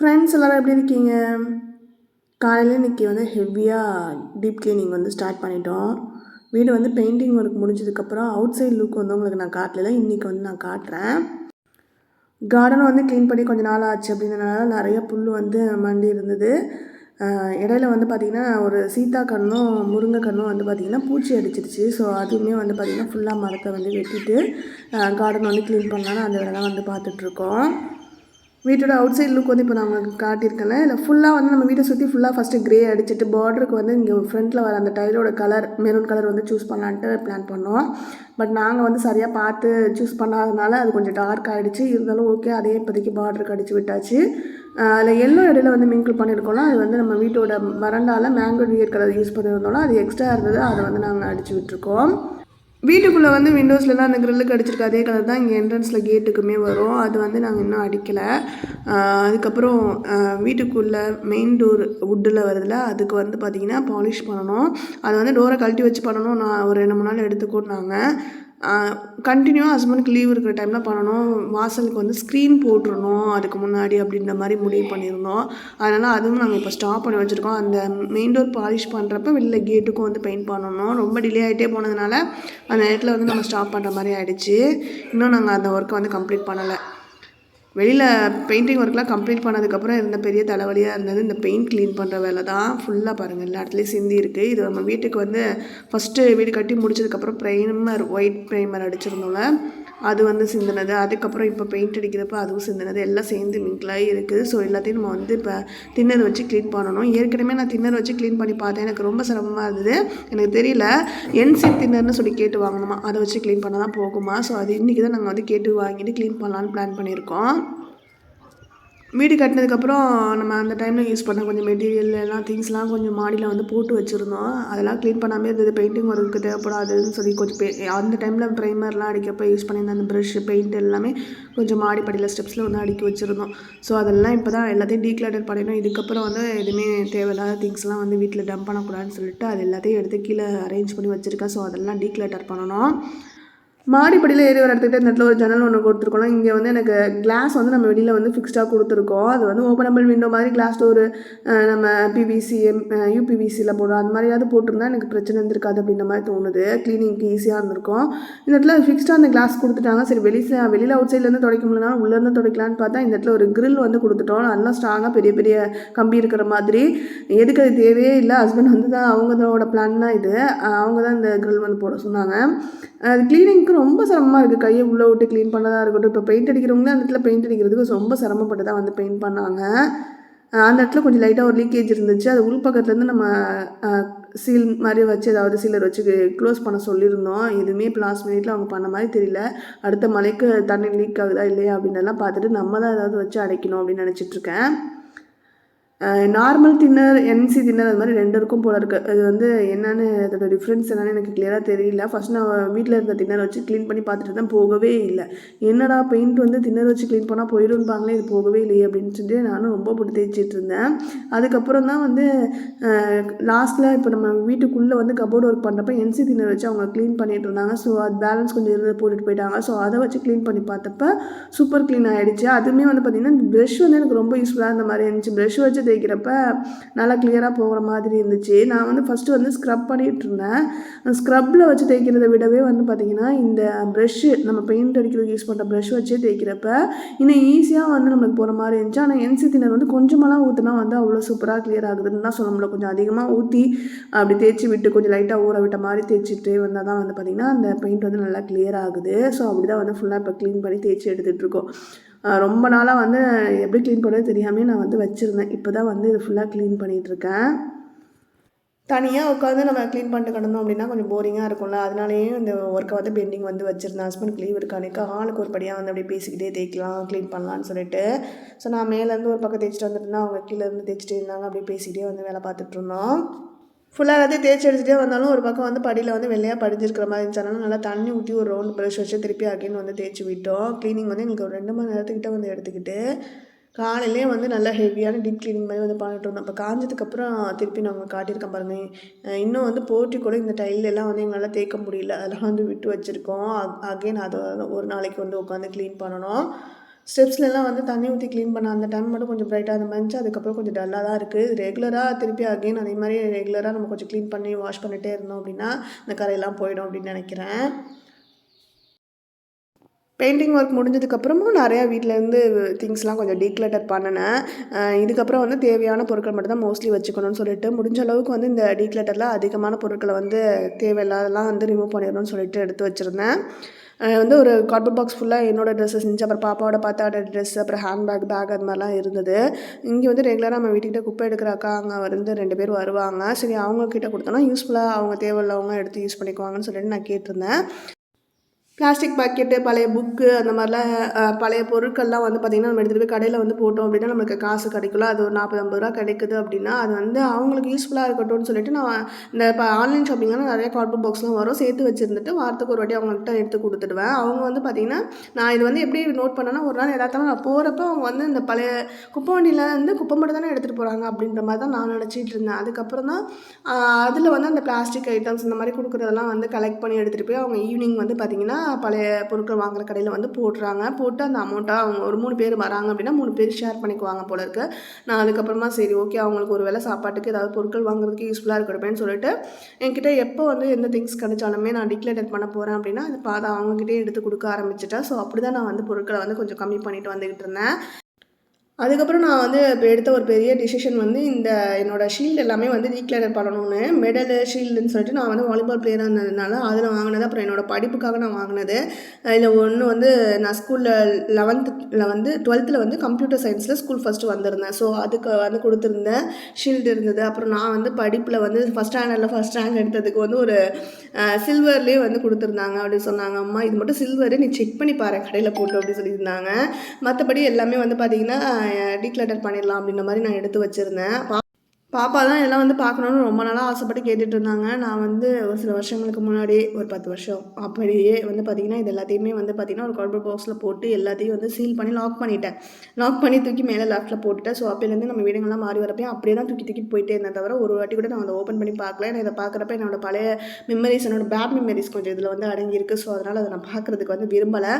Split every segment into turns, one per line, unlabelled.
Friends எல்லோரும் எப்படி இருக்கீங்க? காலையில் இன்றைக்கி வந்து ஹெவியாக டீப் க்ளீனிங் வந்து ஸ்டார்ட் பண்ணிட்டோம். வீடு வந்து பெயிண்டிங் ஒர்க் முடிஞ்சதுக்கப்புறம் அவுட் சைட் லுக் வந்து உங்களுக்கு நான் காட்டல. இன்றைக்கி வந்து நான் காட்டுறேன். கார்டன் வந்து க்ளீன் பண்ணி கொஞ்சம் நாள் ஆச்சு அப்படின்றனால நிறைய புல் வந்து மண்டி இருந்தது. இடையில வந்து பார்த்திங்கன்னா ஒரு சீத்தா கண்ணும் முருங்கை கண்ணும் வந்து பார்த்திங்கன்னா பூச்சி அடிச்சிருச்சு. ஸோ அதுவுமே வந்து பார்த்திங்கன்னா ஃபுல்லாக மரத்தை வந்து வெட்டிட்டு கார்டன் வந்து க்ளீன் பண்ணலான்னு அந்த வேலை தான் வந்து பார்த்துட்ருக்கோம் வீட்டோட அவுட் சைட் லுக் வந்து இப்போ நான் உங்களுக்கு காட்டியிருக்கேன்ல. இல்லை ஃபுல்லாக வந்து நம்ம வீட்டை சுற்றி ஃபுல்லாக ஃபஸ்ட்டு க்ரே அடிச்சிட்டு பார்டருக்கு வந்து இங்கே ஃப்ரண்ட்டில் வர அந்த டைலோட கலர் மெரூன் கலர் வந்து சூஸ் பண்ணலான்ட்டு பிளான் பண்ணோம். பட் நாங்கள் வந்து சரியாக பார்த்து சூஸ் பண்ணாதனால அது கொஞ்சம் டார்க் ஆகிடுச்சு இருந்தாலும் ஓகே அதே இப்போதைக்கு பார்டருக்கு அடித்து விட்டாச்சு. அதில் எல்லோ இடையில வந்து மிங்கிள் பண்ணியிருக்கோம்னா அது வந்து நம்ம வீட்டோட மரண்டால் மேங்கோ டியர் கலர் யூஸ் பண்ணியிருந்தோம்னா அது எக்ஸ்ட்ரா இருந்தது அதை வந்து நாங்கள் அடித்து விட்டுருக்கோம். வீட்டுக்குள்ளே வந்து விண்டோஸ்லலாம் அந்த கிரில்லுக்கு அடிச்சிருக்க அதே கலர் தான் இங்கே என்ட்ரன்ஸில் கேட்டுக்குமே வரும். அது வந்து நாங்கள் இன்னும் அடிக்கலை. அதுக்கப்புறம் வீட்டுக்குள்ளே மெயின் டோர் வுட்டில் வருதுல அதுக்கு வந்து பார்த்திங்கன்னா பாலிஷ் பண்ணணும். அது வந்து டோரை கழட்டி வச்சு பண்ணணும். நான் ஒரு ரெண்டு மூணு நாள் எடுத்துக்கோன்னாங்க கண்டினியூவாக ஹஸ்பண்டுக்கு லீவ் இருக்கிற டைமில் பண்ணணும். வாசலுக்கு வந்து ஸ்க்ரீன் போட்டுருணும் அதுக்கு முன்னாடி அப்படின்ற மாதிரி முடிவு பண்ணியிருந்தோம். அதனால் அதுவும் நாங்கள் இப்போ ஸ்டாப் பண்ணி வச்சுருக்கோம். அந்த மெயின் டோர் பாலிஷ் பண்ணுறப்ப வெளில கேட்டுக்கும் வந்து பெயிண்ட் பண்ணணும். ரொம்ப டிலே ஆகிட்டே போனதுனால அந்த நேரத்தில் வந்து நம்ம ஸ்டாப் பண்ணுற மாதிரி ஆகிடுச்சு இன்னும் நாங்கள் அந்த ஒர்க்கை வந்து கம்ப்ளீட் பண்ணலை. வெளியில் பெயிண்டிங் ஒர்க்லாம் கம்ப்ளீட் பண்ணதுக்கப்புறம் இருந்த பெரிய தலைவலியாக இருந்தது. இந்த பெயிண்ட் க்ளீன் பண்ணுற வேலை தான் ஃபுல்லாக பாருங்கள் எல்லா இடத்துலையும் சிந்தி இருக்குது இது நம்ம வீட்டுக்கு வந்து ஃபஸ்ட்டு வீடு கட்டி முடிச்சதுக்கப்புறம் ப்ரைமர் ஒயிட் ப்ரைமர் அடிச்சிருந்தோம்ல. அது வந்து சிந்தினது அதுக்கப்புறம் இப்போ பெயிண்ட் அடிக்கிறப்ப அதுவும் சிந்தினது எல்லாம் சேர்ந்து மிங்கிளாகி இருக்குது ஸோ எல்லாத்தையும் நம்ம வந்து இப்போ தின்னர் வச்சு க்ளீன் பண்ணணும். ஏற்கனவே நான் தின்னர் வச்சு க்ளீன் பண்ணி பார்த்தேன். எனக்கு ரொம்ப சிரமமாக இருந்தது. எனக்கு தெரியல. என்சி தின்னர்னு சொல்லி கேட்டு வாங்கணுமா? அதை வச்சு க்ளீன் பண்ண தான் போகுமா? ஸோ அது இன்றைக்கி தான் நாங்கள் வந்து கேட்டு வாங்கிட்டு க்ளீன் பண்ணலான்னு பிளான் பண்ணியிருக்கோம். வீடு கட்டினதுக்கப்புறம் நம்ம அந்த டைமில் யூஸ் பண்ண கொஞ்சம் மெட்டீரியல் எல்லாம் திங்ஸ்லாம் கொஞ்சம் மாடியில் வந்து போட்டு வச்சுருந்தோம். அதெல்லாம் க்ளீன் பண்ணாமே இருந்தது. பெயிண்டிங் ஒர்க்கு தேவைப்படாதுன்னு சொல்லி கொஞ்சம் பெ அந்த டைமில் ப்ரைமர்லாம் அடிக்கப்போ யூஸ் பண்ணியிருந்த அந்த ப்ரஷ் பெயிண்ட் எல்லாமே கொஞ்சம் மாடி படியில் ஸ்டெப்ஸில் வந்து அடுக்கி வச்சுருந்தோம். ஸோ அதெல்லாம் இப்போ தான் எல்லாத்தையும் டீக்ளட்டர் பண்ணிடணும் இதுக்கப்புறம் வந்து எதுவுமே தேவையில்லாத திங்ஸ்லாம் வந்து வீட்டில் டம்ப் பண்ணக்கூடாதுன்னு சொல்லிட்டு அது எல்லாத்தையும் எடுத்து கீழே அரேஞ்ச் பண்ணி வச்சுருக்கேன். ஸோ அதெல்லாம் டீக்ளட்டர் பண்ணணும். மாடிப்படியில் ஏறி வர இடத்துக்கிட்ட இந்த இடத்துல ஒரு ஜன்னல் ஒன்று கொடுத்துருக்கோம் இங்கே வந்து எனக்கு கிளாஸ் வந்து நம்ம வெளியில் வந்து ஃபிக்ஸ்டாக கொடுத்துருக்கோம். அது வந்து ஓப்பனபிள் விண்டோ மாதிரி கிளாஸ் ஒரு நம்ம பிபிசி யூபிவிசியில் போடுறோம் அந்த மாதிரியாவது போட்டிருந்தா எனக்கு பிரச்சனை இருந்திருக்காது அப்படின்ற மாதிரி தோணுது. க்ளீனிங்க்கு ஈஸியாக இருந்திருக்கும். இந்த இடத்துல ஃபிக்ஸ்டாக அந்த கிளாஸ் கொடுத்துட்டாங்க. சரி வெளியில் வெளியில் அவுட் சைட்லேருந்து துடைக்க முடியலனா உள்ளேருந்து துடைக்கலான்னு பார்த்தா இந்த இடத்துல ஒரு கிரில் வந்து கொடுத்துட்டோம். நல்லா ஸ்ட்ராங்காக பெரிய பெரிய கம்பி இருக்கிற மாதிரி. எதுக்கு அது தேவையே இல்லை. ஹஸ்பண்ட் வந்து தான் அவங்களோட பிளான் தான் இது. அவங்க தான் இந்த கிரில் வந்து போட சொன்னாங்க. அது எனக்கு ரொம்ப சிரமமாக இருக்குது கையை உள்ளே விட்டு க்ளீன் பண்ணதாக இருக்கட்டும். இப்போ பெயிண்ட் அடிக்கிறவங்களே அந்த இடத்துல பெயிண்ட் அடிக்கிறதுக்கு ரொம்ப சிரமப்பட்டு தான் வந்து பெயிண்ட் பண்ணாங்க. அந்த இடத்துல கொஞ்சம் லைட்டாக ஒரு லீக்கேஜ் இருந்துச்சு. அது உள் பக்கத்துலேருந்து நம்ம சீல் மாதிரி வச்சு ஏதாவது சீலர் வச்சு க்ளோஸ் பண்ண சொல்லியிருந்தோம். எதுவுமே இப்போ லாஸ்ட் மினிட்ல அவங்க பண்ண மாதிரி தெரியல. அடுத்த மலைக்கு தண்ணி லீக் ஆகுதா இல்லையா அப்படின்னு பார்த்துட்டு நம்ம தான் ஏதாவது வச்சு அடைக்கணும் அப்படின்னு நினச்சிட்ருக்கேன் normal thinner N C thinner அது மாதிரி ரெண்டு இருக்கும் போல இருக்குது அது வந்து என்னென்னு அதோட டிஃப்ரென்ஸ் என்னென்னு எனக்கு கிளியராக தெரியல. ஃபஸ்ட் நான் வீட்டில் இருந்த தின்னர் வச்சு க்ளீன் பண்ணி பார்த்துட்டு தான் போகவே இல்லை. என்னடா பெயிண்ட் வந்து தின்னர் வச்சு க்ளீன் பண்ணால் போயிடும்பாங்களே இது போகவே இல்லையே அப்படின்னு சொல்லிட்டு நானும் ரொம்ப போட்டு தேய்ச்சிட்டு இருந்தேன். அதுக்கப்புறம் தான் வந்து லாஸ்ட்டில் இப்போ நம்ம வீட்டுக்குள்ளே வந்து கபோர்டு ஒர்க் பண்ணுறப்ப என்சி தின்னர் வச்சு அவங்க க்ளீன் பண்ணிட்டு இருந்தாங்க. ஸோ அது பேலன்ஸ் கொஞ்சம் இருந்து போட்டுட்டு போயிட்டாங்க. ஸோ அதை வச்சு க்ளீன் பண்ணி பார்த்தப்ப சூப்பர் க்ளீன் ஆகிடுச்சு அதுவுமே வந்து பார்த்திங்கன்னா இந்த வந்து எனக்கு ரொம்ப யூஸ்ஃபுல்லாக இருந்த மாதிரி இருந்துச்சு. ப்ரெஷ் வச்சு தேய்க்கிறப்ப நல்லா கிளியராக போகிற மாதிரி இருந்துச்சு. நான் வந்து ஃபஸ்ட்டு வந்து ஸ்க்ரப் பண்ணிகிட்டு இருந்தேன். ஸ்க்ரப்பில் வச்சு தேய்க்கிறத விடவே வந்து பார்த்திங்கன்னா இந்த ப்ரெஷ்ஷு நம்ம பெயிண்ட் அடிக்கிறதுக்கு யூஸ் பண்ணுற ப்ரெஷ் வச்சே தேய்க்கிறப்ப இன்னும் ஈஸியாக வந்து நம்மளுக்கு போகிற மாதிரி இருந்துச்சு. ஆனால் என்சி தினர் வந்து கொஞ்சமெல்லாம் ஊற்றினா வந்து அவ்வளோ சூப்பராக கிளியர் ஆகுதுன்னு தான் சொல்ல முடியல கொஞ்சம் அதிகமாக ஊற்றி அப்படி தேய்ச்சி விட்டு கொஞ்சம் லைட்டாக ஊற விட்ட மாதிரி தேய்ச்சிட்டு வந்தால் தான் வந்து பார்த்திங்கன்னா அந்த பெயிண்ட் வந்து நல்லா கிளியர் ஆகுது. ஸோ அப்படி தான் வந்து ஃபுல்லாக இப்போ க்ளீன் பண்ணி தேய்ச்சி எடுத்துகிட்ருக்கோம் ரொம்ப நாளாக வந்து எப்படி க்ளீன் பண்ணுறது தெரியாமே நான் வந்து வச்சுருந்தேன். இப்போ தான் வந்து இது ஃபுல்லாக க்ளீன் பண்ணிகிட்ருக்கேன் தனியாக உட்காந்து நம்ம க்ளீன் பண்ணிட்டு கிடந்தோம் அப்படின்னா கொஞ்சம் போரிங்காக இருக்கும்ல. அதனாலேயே இந்த ஒர்க்கை வந்து பெண்டிங் வந்து வச்சுருந்தேன். ஹஸ்பண்ட் லீவ் இருக்கானுக்கு ஆளுக்கு ஒரு படியாக வந்து அப்படியே பேசிக்கிட்டே தேய்க்கலாம் க்ளீன் பண்ணலான்னு சொல்லிட்டு. ஸோ நான் மேலேருந்து ஒரு பக்கம் தேய்ச்சிட்டு வந்துட்டு அவங்க கீழே இருந்து இருந்தாங்க. அப்படியே பேசிக்கிட்டே வந்து வேலை பார்த்துட்ருந்தோம் ஃபுல்லாக எல்லாத்தையும் தேய்ச்சி அடிச்சுட்டே வந்தாலும் ஒரு பக்கம் வந்து படியில் வந்து வெள்ளையாக படிஞ்சிருக்கிற மாதிரி இருந்துச்சு. அதனால் நல்லா தண்ணி ஊற்றி ஒரு ரவுண்ட் ப்ரஷ் வச்சு திருப்பி அகைன் வந்து தேய்ச்சி விட்டோம். க்ளீனிங் வந்து எங்களுக்கு ஒரு ரெண்டு மணி நேரத்துக்கிட்ட வந்து எடுத்துக்கிட்டு காலையிலே வந்து நல்லா ஹெவியான டீப் க்ளீனிங் மாதிரி வந்து பண்ணிட்டு இருந்தோம். இப்போ காஞ்சதுக்கப்புறம் திருப்பி நான் உங்களுக்கு காட்டியிருக்கேன் பாருங்க. இன்னும் வந்து போட்டி கூட இந்த டைல் எல்லாம் வந்து எங்களால் தேய்க்க முடியல. அதெல்லாம் வந்து விட்டு வச்சுருக்கோம். அகெயின் அதை ஒரு நாளைக்கு வந்து உட்காந்து க்ளீன் பண்ணணும். ஸ்டெப்ஸ்லலாம் வந்து தண்ணி ஊற்றி க்ளீன் பண்ண அந்த டைம் மட்டும் கொஞ்சம் பிரைட்டாக அந்த இருந்துச்சு அதுக்கப்புறம் கொஞ்சம் டல்லாக தான் இருக்குது ரெகுலராக திருப்பி அகைன் அதே மாதிரி ரெகுலராக நம்ம கொஞ்சம் க்ளீன் பண்ணி வாஷ் பண்ணிகிட்டே இருந்தோம் அப்படின்னா இந்த கரையெல்லாம் போயிடும் அப்படின்னு நினைக்கிறேன். பெயிண்டிங் ஒர்க் முடிஞ்சதுக்கப்புறமும் நிறையா வீட்டிலேருந்து திங்ஸ்லாம் கொஞ்சம் டீக்ளட்டர் பண்ணினேன். இதுக்கப்புறம் வந்து தேவையான பொருட்கள் மட்டும் தான் மோஸ்ட்லி வச்சுக்கணும்னு சொல்லிட்டு முடிஞ்ச அளவுக்கு வந்து இந்த டீக்ளட்டரில் அதிகமான பொருட்களை வந்து தேவையில்லாதெல்லாம் வந்து ரிமூவ் பண்ணிடணும்னு சொல்லிட்டு எடுத்து வச்சுருந்தேன். வந்து ஒரு கார்ட்போர்ட் பாக்ஸ் ஃபுல்லாக என்னோட ட்ரெஸ்ஸஸ் இருந்துச்சு அப்புறம் பாப்பாவோட பார்த்தாட ட்ரெஸ் அப்புறம் ஹேண்ட்பேக் பேக் அது மாதிரிலாம் இருந்தது. இங்கே வந்து ரெகுலராக நம்ம வீட்டுக்கிட்ட குப்பை எடுக்கிற அக்கா அங்கே வந்து ரெண்டு பேர் வருவாங்க. சரி அவங்கக்கிட்ட கொடுத்தோன்னா யூஸ்ஃபுல்லாக அவங்க தேவையில்லவங்க எடுத்து யூஸ் பண்ணிக்குவாங்கன்னு சொல்லிட்டு நான் கேட்டிருந்தேன். பிளாஸ்டிக் பாக்கெட்டு பழைய புக்கு அந்த மாதிரிலாம் பழைய பொருட்கள்லாம் வந்து பார்த்திங்கன்னா நம்ம எடுத்துகிட்டு போய் கடையில் வந்து போட்டோம் அப்படின்னா நமக்கு காசு கிடைக்கல. அது ஒரு நாற்பது ஐம்பது ரூபா கிடைக்குது அப்படின்னா அது வந்து அவங்களுக்கு யூஸ்ஃபுல்லாக இருக்கட்டும்னு சொல்லிட்டு நான் இந்த இப்போ ஆன்லைன் ஷாப்பிங்லாம் நிறைய கார்ட்போர்ட் பாக்ஸ்லாம் வரும். சேர்த்து வச்சுருந்துட்டு வாரத்துக்கு ஒரு வாட்டி அவங்கள்ட்ட எடுத்து கொடுத்துடுவேன். அவங்க வந்து பார்த்திங்கன்னா நான் இது வந்து எப்படி நோட் பண்ணேன்னா ஒரு நாள் எல்லாத்தாலும் நான் போகிறப்ப அவங்க வந்து இந்த பழைய குப்பை வண்டியில் வந்து குப்பை மட்டும் தானே எடுத்துகிட்டு போகிறாங்க அப்படின்ற மாதிரி தான் நான் நினச்சிட்டு இருந்தேன். அதுக்கப்புறம் தான் அதில் வந்து அந்த பிளாஸ்டிக் ஐட்டம்ஸ் இந்த மாதிரி கொடுக்குறதெல்லாம் வந்து கலெக்ட் பண்ணி எடுத்துகிட்டு போய் அவங்க ஈவினிங் வந்து பார்த்திங்கன்னா பழைய பொருட்கள் வாங்குற கடையில் வந்து போடுறாங்க. போட்டு அந்த அமௌண்ட்டாக அவங்க ஒரு மூணு பேர் வராங்க அப்படின்னா மூணு பேர் ஷேர் பண்ணிக்குவாங்க போல இருக்கு. நான் அதுக்கப்புறமா சரி ஓகே அவங்களுக்கு ஒரு வேளை சாப்பாட்டுக்கு ஏதாவது பொருட்கள் வாங்குறதுக்கு யூஸ்ஃபுல்லாக இருக்கட்டுமேன்னு சொல்லிட்டு என்கிட்ட எப்போ வந்து எந்த திங்ஸ் கிடைச்சாலுமே நான் டிக்ளேட் பண்ண போகிறேன் அப்படின்னா அது பாதை அவங்ககிட்டே எடுத்து கொடுக்க ஆரம்பிச்சிட்டேன். ஸோ அப்படி தான் நான் வந்து பொருட்களை வந்து கொஞ்சம் கம்மி பண்ணிட்டு வந்துக்கிட்டு இருந்தேன். அதுக்கப்புறம் நான் வந்து இப்போ எடுத்த ஒரு பெரிய டிசிஷன் வந்து இந்த என்னோட ஷீல்டு எல்லாமே வந்து ரீக்ளேர் பண்ணணும்னு மெடலு ஷீல்டுன்னு சொல்லிட்டு நான் வந்து வாலிபால் பிளேயராக இருந்ததுனால அதில் வாங்கினது அப்புறம் என்னோடய படிப்புக்காக நான் வாங்கினது. இதில் ஒன்று வந்து நான் ஸ்கூலில் லெவன்த்தில் வந்து டுவெல்த்தில் வந்து கம்ப்யூட்டர் சயின்ஸில் ஸ்கூல் ஃபஸ்ட்டு வந்திருந்தேன். ஸோ அதுக்கு வந்து கொடுத்துருந்தேன் ஷீல்டு இருந்தது. அப்புறம் நான் வந்து படிப்பில் வந்து ஃபஸ்ட் ஸ்டாண்டர்டில் ஃபஸ்ட் ரேங்க் எடுத்ததுக்கு வந்து ஒரு சில்வர்லேயே வந்து கொடுத்துருந்தாங்க அப்படின்னு சொன்னாங்க. அம்மா இது மட்டும் சில்வரு நீ செக் பண்ணி பாரு கடையில் போட்டு அப்படின்னு சொல்லியிருந்தாங்க. மற்றபடி எல்லாமே வந்து பார்த்திங்கன்னா டிக்ளட்டர் பண்ணிடலாம் அப்படின்ற மாதிரி நான் எடுத்து வச்சுருந்தேன். பாப்பா தான் இதெல்லாம் வந்து பார்க்கணுன்னு ரொம்ப நாளாக ஆசைப்பட்டு கேட்டுட்டு இருந்தாங்க. நான் வந்து ஒரு சில வருஷங்களுக்கு முன்னாடி ஒரு பத்து வருஷம் அப்படியே வந்து பார்த்திங்கன்னா இது எல்லாத்தையுமே வந்து பார்த்திங்கன்னா ஒரு கார்ட்போர்ட் பாக்ஸில் போட்டு எல்லாத்தையும் வந்து சீல் பண்ணி லாக் பண்ணிட்டேன். லாக் பண்ணி தூக்கி மேலே லேஃப்ட்டில் போட்டுட்டேன். ஸோ அப்போலேருந்து நம்ம வீடுங்கள்லாம் மாறி வரப்பையும் அப்படியே தான் தூக்கி தூக்கி போயிட்டே இருந்தேன் தவிர ஒரு வாட்டி கூட நான் அதை ஓப்பன் பண்ணி பார்க்கல. நான் இதை பார்க்குறப்ப என்னோட பழைய மெமரிஸ் என்னோட பேட் மெமரிஸ் கொஞ்சம் இதில் வந்து அடங்கியிருக்கு. ஸோ அதனால் அதை நான் பார்க்குறதுக்கு வந்து விரும்பலை.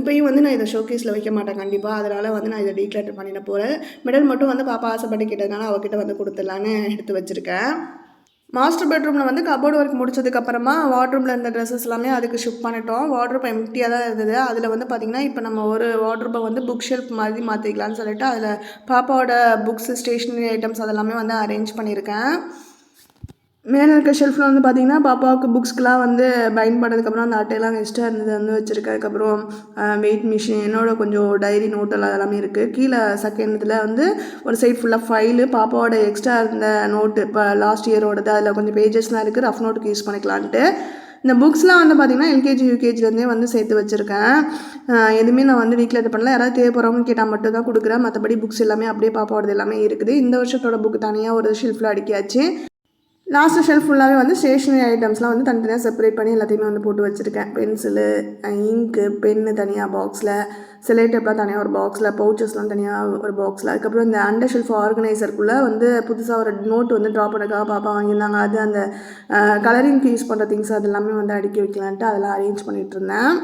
இப்போயும் வந்து நான் இதை ஷோகேஸில் வைக்க மாட்டேன் கண்டிப்பாக அதனால் வந்து நான் இதை டீக்ளேட்டர் பண்ணிட போகிறேன் மெடல் மட்டும் வந்து பாப்பா ஆசைப்பட்டு கேட்டதுனால அவகிட்ட வந்து கொடுத்துடலான்னு எடுத்து வச்சுருக்கேன். மாஸ்டர் பெட்ரூமில் வந்து கபோர்டு ஒர்க் முடிச்சதுக்கப்புறமா வார்ட்ரூமில் இருந்த ட்ரெஸ்ஸஸ் எல்லாமே அதுக்கு ஷிஃப்ட் பண்ணிட்டோம். வார்ட்ரூப் எம்டியாக தான் இருந்தது. அதில் வந்து பார்த்திங்கன்னா இப்போ நம்ம ஒரு வார்ட்ரூப்பை வந்து புக் ஷெல்ஃப் மாதிரி மாற்றிக்கலாம்னு சொல்லிட்டு அதில் பாப்பாவோட புக்ஸ் ஸ்டேஷ்னரி ஐட்டம்ஸ் அதெல்லாமே வந்து அரேஞ்ச் பண்ணியிருக்கேன் மேலே இருக்க ஷெல்ஃபில் வந்து பார்த்தீங்கன்னா பாப்பாவுக்கு புக்ஸ்க்கெலாம் வந்து பைண்ட் பண்ணதுக்கப்புறம் அந்த அட்டையெல்லாம் எக்ஸ்ட்ரா இருந்தது வந்து வச்சுருக்கேன் அதுக்கப்புறம் வெயிட் மிஷின் என்னோட கொஞ்சம் டைரி நோட்டெல்லாம் அதெல்லாமே இருக்குது கீழே செகண்ட் இதில் வந்து ஒரு சைட் ஃபுல்லாக ஃபைலு பாப்பாவோட எக்ஸ்ட்ரா இருந்த நோட்டு இப்போ லாஸ்ட் இயரோடது அதில் கொஞ்சம் பேஜஸ்லாம் இருக்குது ரஃப் நோட்டுக்கு யூஸ் பண்ணிக்கலான்ட்டு. இந்த புக்ஸ்லாம் வந்து பார்த்திங்கன்னா எல்கேஜி யூகேஜிலேருந்தே வந்து சேர்த்து வச்சுருக்கேன். எதுவுமே நான் வந்து வீட்டில் இது பண்ணல. யாராவது தேவைப்படுறவங்க கேட்டால் மட்டும் தான் கொடுக்குறேன். மற்றபடி புக்ஸ் எல்லாமே அப்படியே பாப்பாவோடது எல்லாமே இருக்குது. இந்த வருஷத்தோட புக் தனியாக ஒரு ஷெல்ஃபில் அடிக்காச்சு லாஸ்ட்டு ஷெல்ஃப் ஃபுல்லாகவே வந்து ஸ்டேஷ்னரி ஐட்டம்ஸ்லாம் வந்து தனித்தனியாக செப்பரேட் பண்ணி எல்லாத்தையுமே வந்து போட்டு வச்சுருக்கேன். பென்சிலு இங்க்கு பென்னு தனியாக பாக்ஸில் செலேட்டப்லாம் தனியாக ஒரு பாக்ஸில் பவுச்சஸ்லாம் தனியாக ஒரு பாக்ஸில் அதுக்கப்புறம் இந்த அண்டர் ஷெல்ஃப் ஆர்கனைசருக்குள்ளே வந்து புதுசாக ஒரு நோட் வந்து ட்ராப் பண்ணக்காக பாப்பா வாங்கியிருந்தாங்க. அது அந்த கலரிங்க்கு யூஸ் பண்ணுற திங்ஸ் அது எல்லாமே வந்து அடுக்கி வைக்கலான்ட்டு அதெல்லாம் அரேஞ்ச் பண்ணிகிட்டு இருந்தேன்.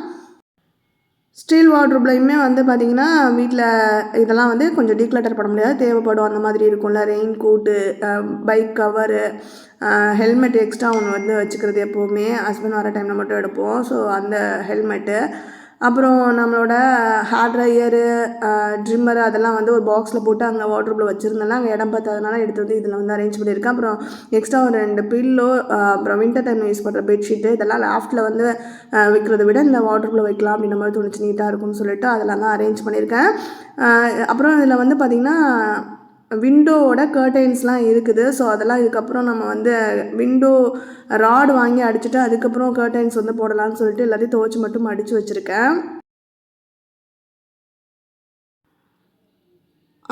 ஸ்டீல் வார்ட்ரூப்லையுமே வந்து பார்த்திங்கன்னா வீட்டில் இதெல்லாம் வந்து கொஞ்சம் டீக்ளட்டர் பண்ண முடியாது. தேவைப்படும் அந்த மாதிரி இருக்கும்ல. Rain coat bike cover helmet extra ஒன்று வந்து வச்சுக்கிறது எப்போவுமே. ஹஸ்பண்ட் வர டைமில் மட்டும் எடுப்போம். ஸோ அந்த ஹெல்மெட்டு அப்புறம் நம்மளோட ஹேர் ட்ரையரு ட்ரிம்மரு அதெல்லாம் வந்து ஒரு பாக்ஸில் போட்டு அங்கே வாட்ரூப்பில் வச்சுருந்தேன்னா அங்கே இடம் பார்த்ததுனால எடுத்து வந்து இதில் வந்து அரேஞ்ச் பண்ணியிருக்கேன். அப்புறம் எக்ஸ்ட்ரா ஒரு ரெண்டு பில்லோ அப்புறம் வின்டர் டைம் யூஸ் பண்ணுற பெட்ஷீட்டு இதெல்லாம் லாஃப்ட்டில் வந்து விற்கிறத வைக்கிறத விட இந்த வாட்ரூப்பில் வைக்கலாம் அப்படின்ற மாதிரி தோணுச்சு. நீட்டாக இருக்கும்னு சொல்லிட்டு அதெல்லாம் தான் அரேஞ்ச் பண்ணியிருக்கேன். அப்புறம் இதில் வந்து பார்த்திங்கன்னா விண்டோவோட கர்டைன்ஸ்லாம் இருக்குது. ஸோ அதெல்லாம் இதுக்கப்புறம் நம்ம வந்து விண்டோ ராடு வாங்கி அடிச்சுட்டு அதுக்கப்புறம் கர்டைன்ஸ் வந்து போடலான்னு சொல்லிட்டு எல்லாத்தையும் துவச்சி மட்டும் அடித்து வச்சுருக்கேன்.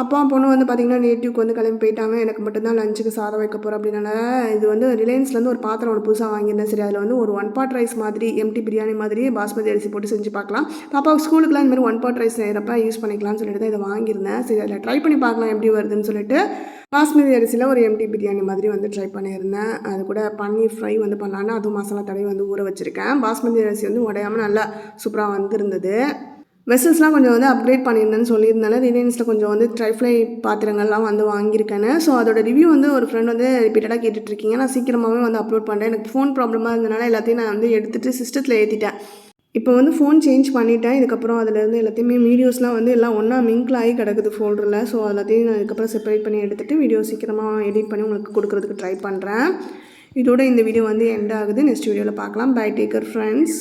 அப்பா பொண்ணு வந்து பார்த்திங்கன்னா நேட்டிவ்க்கு வந்து கிளம்பி போயிட்டாங்க. எனக்கு மட்டும்தான் லஞ்சுக்கு சாதம் வைக்க போகிறேன் அப்படின்னால இது வந்து ரிலையன்ஸ்லேருந்து ஒரு பாத்திரம் ஒன்று புதுசாக வாங்கியிருந்தேன். சரி அதில் வந்து ஒரு ஒன் பாட் ரைஸ் மாதிரி எம்டி பிரியாணி மாதிரி பாஸ்மதி அரிசி போட்டு செஞ்சு பார்க்கலாம். பாப்பாவுக்கு ஸ்கூலுக்குலாம் இந்த மாதிரி ஒன் பாட் ரைஸ் செய்கிறப்ப யூஸ் பண்ணிக்கலாம்னு சொல்லிட்டு தான் இதை வாங்கியிருந்தேன். சரி அதில் ட்ரை பண்ணி பார்க்கலாம் எப்படி வருதுன்னு சொல்லிட்டு பாஸ்மதி அரிசியில் ஒரு எம்டி பிரியாணி மாதிரி வந்து ட்ரை பண்ணியிருந்தேன். அது கூட பன்னீர் ஃப்ரை வந்து பண்ணலான்னு அதுவும் மசாலா தடவை வந்து ஊற வச்சுருக்கேன். பாஸ்மதி அரிசி வந்து உடையாமல் நல்லா சூப்பராக வந்துருந்தது. வெசல்ஸ்லாம் கொஞ்சம் வந்து அப்கிரேட் பண்ணியிருந்தேன்னு சொல்லியிருந்தால ரிலையன்ஸில் கொஞ்சம் வந்து ட்ரைஃப்ளை பாத்திரங்கள்லாம் வந்து வாங்கியிருக்கேன். ஸோ அதோட ரிவ்யூ வந்து ஒரு ஃப்ரெண்ட் வந்து ரிப்பீட்டடாக கேட்டுட்ருக்கீங்க. நான் சீக்கிரமாகவே வந்து அப்லோட் பண்ணுறேன் எனக்கு ஃபோன் ப்ராப்ளமாக இருந்தனால எல்லாத்தையும் நான் வந்து எடுத்துகிட்டு சிஸ்டத்தில் ஏற்றிட்டேன் இப்போ வந்து ஃபோன் சேஞ்ச் பண்ணிட்டேன். இதுக்கப்புறம் அதிலேருந்து எல்லாத்தையுமே வீடியோஸ்லாம் வந்து எல்லாம் ஒன்றா மிங்கில் ஆகி கிடக்குது ஃபோல்டரில் ஸோ எல்லாத்தையும் நான் இதுக்கப்புறம் செப்பரேட் பண்ணி எடுத்துகிட்டு வீடியோ சீக்கிரமாக எடிட் பண்ணி உங்களுக்கு கொடுக்குறதுக்கு ட்ரை பண்ணுறேன் இதோட இந்த வீடியோ வந்து எண்ட் ஆகுது. நெக்ஸ்ட் வீடியோவில் பார்க்கலாம். By taker friends